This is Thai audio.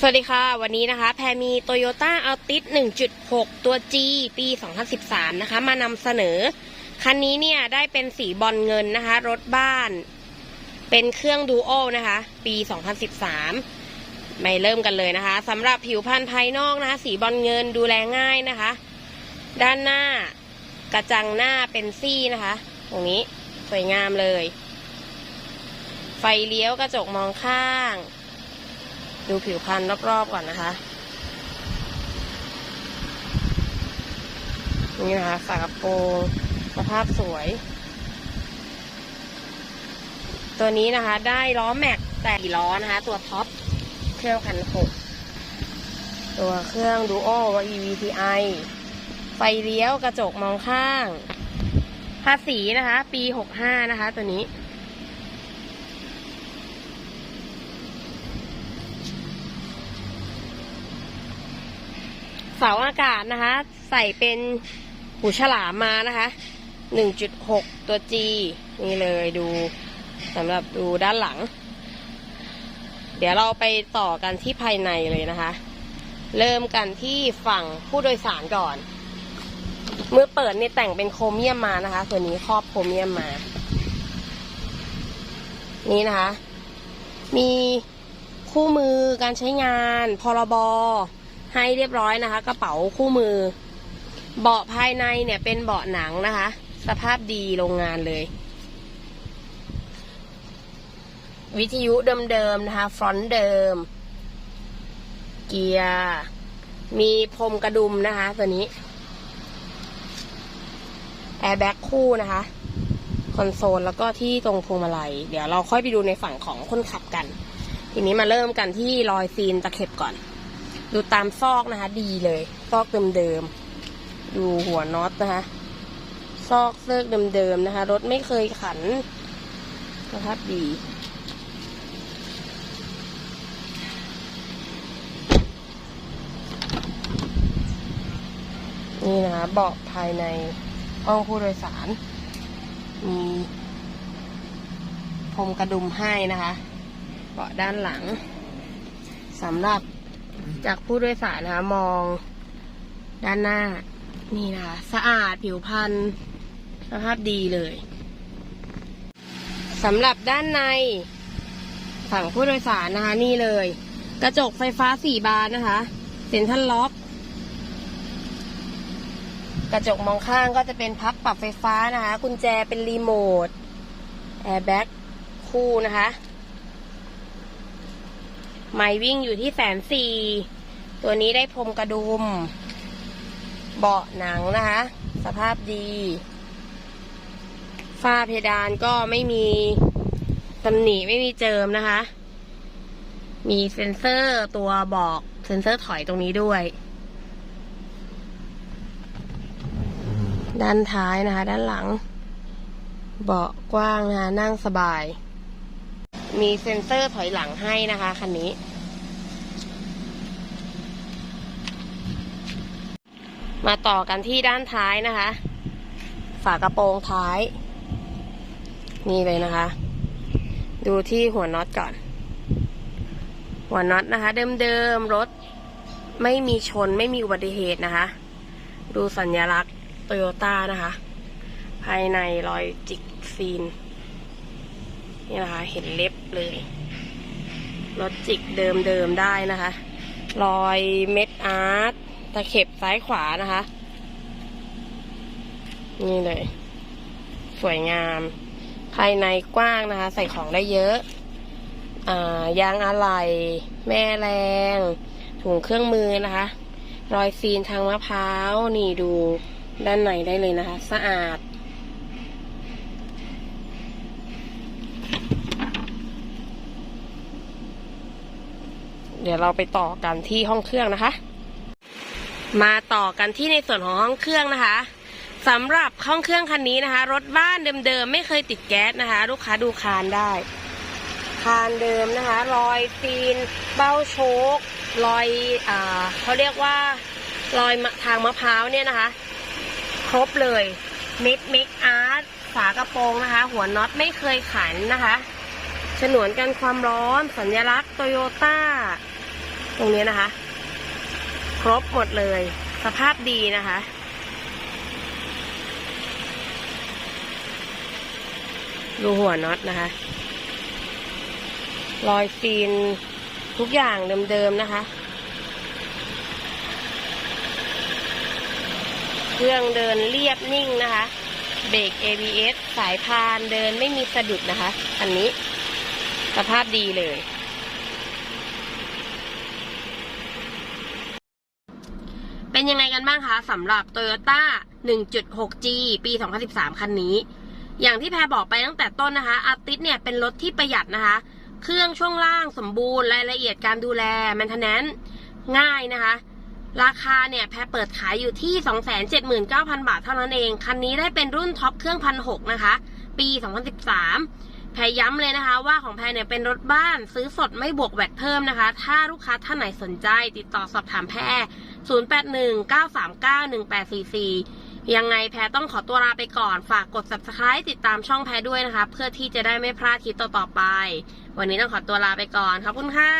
สวัสดีค่ะ วันนี้นะคะ แพรมี Toyota Altis 1.6 ตัว G ปี 2013 นะคะ มานำเสนอ คันนี้เนี่ย ได้เป็นสีบอลเงินนะคะ รถบ้าน เป็นเครื่องดูโอนะคะ ปี 2013 ไม่เริ่มกันเลยนะคะสำหรับผิวพรรณภายนอกนะคะ สีบอลเงินดูแลง่ายนะคะ ด้านหน้ากระจังหน้าเป็นซี่นะคะ ตรงนี้สวยงามเลย ไฟเลี้ยวกระจกมองข้าง ดูผิวพรรณรอบๆก่อนนะคะ นี่นะคะฝากระโปรงสภาพสวย ตัวนี้นะคะได้ล้อแม็กแต่ล้อนะคะ ตัวท็อปเครื่องพันหกตัวเครื่องดูโอ EVTI ไฟเลี้ยวกระจกมองข้าง ภาษีนะคะ ปีหกห้านะคะ ตัวนี้ เสาอากาศนะคะ ใส่เป็นหูฉลามมานะคะ1.6 ตัว G นี่เลยดูสำหรับดูด้านหลัง เดี๋ยวเราไปต่อกันที่ภายในเลยนะคะ เริ่มกันที่ฝั่งผู้โดยสารก่อน เมื่อเปิดเนี่ยแต่งเป็นโครเมียมมานะคะ ตัวนี้ครอบโครเมียมมา นี่นะคะ มีคู่มือการใช้งาน พรบ ให้เรียบร้อยนะคะ กระเป๋าคู่มือ เบาะภายในเนี่ยเป็นเบาะหนังนะคะ สภาพดีโรงงานเลย วิทยุเดิมๆนะคะฟรอนต์เดิม เกียร์ มีพรมกระดุมนะคะตัวนี้แอร์แบ็กคู่นะคะคอนโซลแล้วก็ที่ตรงพวงมาลัย เดี๋ยวเราค่อยไปดูในฝั่งของคนขับกัน ทีนี้มาเริ่มกันที่รอยซีนตะเข็บก่อน ดูตามซอกนะคะ ดีเลย ซอกเดิมๆ ดูหัวน็อตนะคะ ซอกเซิกเดิมๆนะคะ รถไม่เคยขันสภาพดีนี่นะคะเบาะภายในห้องผู้โดยสาร มีพรมกระดุมให้นะคะ เบาะด้านหลังสำหรับ จากผู้โดยสารนะคะมองด้านหน้า นี่นะคะสะอาดผิวพรรณสภาพดีเลยสำหรับด้านในฝั่งผู้โดยสารนะคะ นี่เลย กระจกไฟฟ้าสี่บานนะคะเซ็นทรัลล็อกกระจกมองข้างก็จะเป็นพับปรับไฟฟ้านะคะ กุญแจเป็นรีโมทแอร์แบ็กคู่นะคะ ไม่วิ่งอยู่ที่แสนสี่ ตัวนี้ได้พรมกระดุม เบาะหนังนะคะ สภาพดี ฝ้าเพดานก็ไม่มีตำหนิไม่มีเจิมนะคะ มีเซ็นเซอร์ตัวบอกเซ็นเซอร์ถอยตรงนี้ด้วย ด้านท้ายนะคะ ด้านหลัง เบาะกว้างนะคะนั่งสบาย มีเซ็นเซอร์ถอยหลังให้นะคะคันนี้ มาต่อกันที่ด้านท้ายนะคะ ฝากระโปรงท้าย นี่เลยนะคะ ดูที่หัวน็อตก่อน หัวน็อตนะคะ เดิมๆรถไม่มีชนไม่มีอุบัติเหตุนะคะ ดูสัญลักษณ์โตโยต้านะคะ ภายในรอยจิกซีน นี่นะคะ เห็นเล็บเลยรถจิกเดิมๆได้นะคะ รอยเม็ดอาร์ตตะเข็บซ้ายขวานะคะ นี่เลย สวยงาม ภายในกว้างนะคะ ใส่ของได้เยอะ อ่ายางอะไหล่แม่แรง ถุงเครื่องมือนะคะ รอยซีนทางมะพร้าว นี่ดูด้านในได้เลยนะคะ สะอาด เดี๋ยวเราไปต่อกันที่ห้องเครื่องนะคะ มาต่อกันที่ในส่วนของห้องเครื่องนะคะสำหรับห้องเครื่องคันนี้นะคะ รถบ้านเดิมๆไม่เคยติดแก๊สนะคะ ลูกค้าดูคานได้ คานเดิมนะคะ รอยซีน เบ้าโชกรอยอ่าเขาเรียกว่ารอยมะทางมะพร้าวเนี่ยนะคะ ครบเลยเม็ดเมกอาร์ตฝากระโปรงนะคะ หัวน็อตไม่เคยขันนะคะ ฉนวนกันความร้อน สัญลักษณ์โตโยต้า ตรงนี้นะคะ ครบหมดเลย สภาพดีนะคะ ดูหัวน็อตนะคะ รอยฟีนทุกอย่างเดิมๆนะคะ เครื่องเดินเรียบนิ่งนะคะ เบรก ABS สายพานเดินไม่มีสะดุดนะคะ อันนี้ สภาพดีเลย เป็นยังไงกันบ้างคะสำหรับ Toyota 1.6G ปี 2013 คันนี้ อย่างที่แพรบอกไปตั้งแต่ต้นนะคะ อาติสเนี่ยเป็นรถที่ประหยัดนะคะ เครื่องช่วงล่างสมบูรณ์รายละเอียดการดูแลแมนเทนแนนง่ายนะคะ ราคาเนี่ยแพรเปิดขายอยู่ที่ 279,000 บาทเท่านั้นเอง คันนี้ได้เป็นรุ่นท็อปเครื่องพันหกนะคะ ปี 2013 แพรย้ำเลยนะคะ ว่าของแพรเนี่ยเป็นรถบ้านซื้อสดไม่บวกแวตเพิ่มนะคะ ถ้าลูกค้าท่านไหนสนใจ ติดต่อสอบถามแพร0819391844 ยังไงแพรต้องขอตัวลาไปก่อน ฝากกด subscribe ติดตามช่องแพรด้วยนะคะ เพื่อที่จะได้ไม่พลาดคลิปต่อๆไป วันนี้ต้องขอตัวลาไปก่อน ขอบคุณค่ะ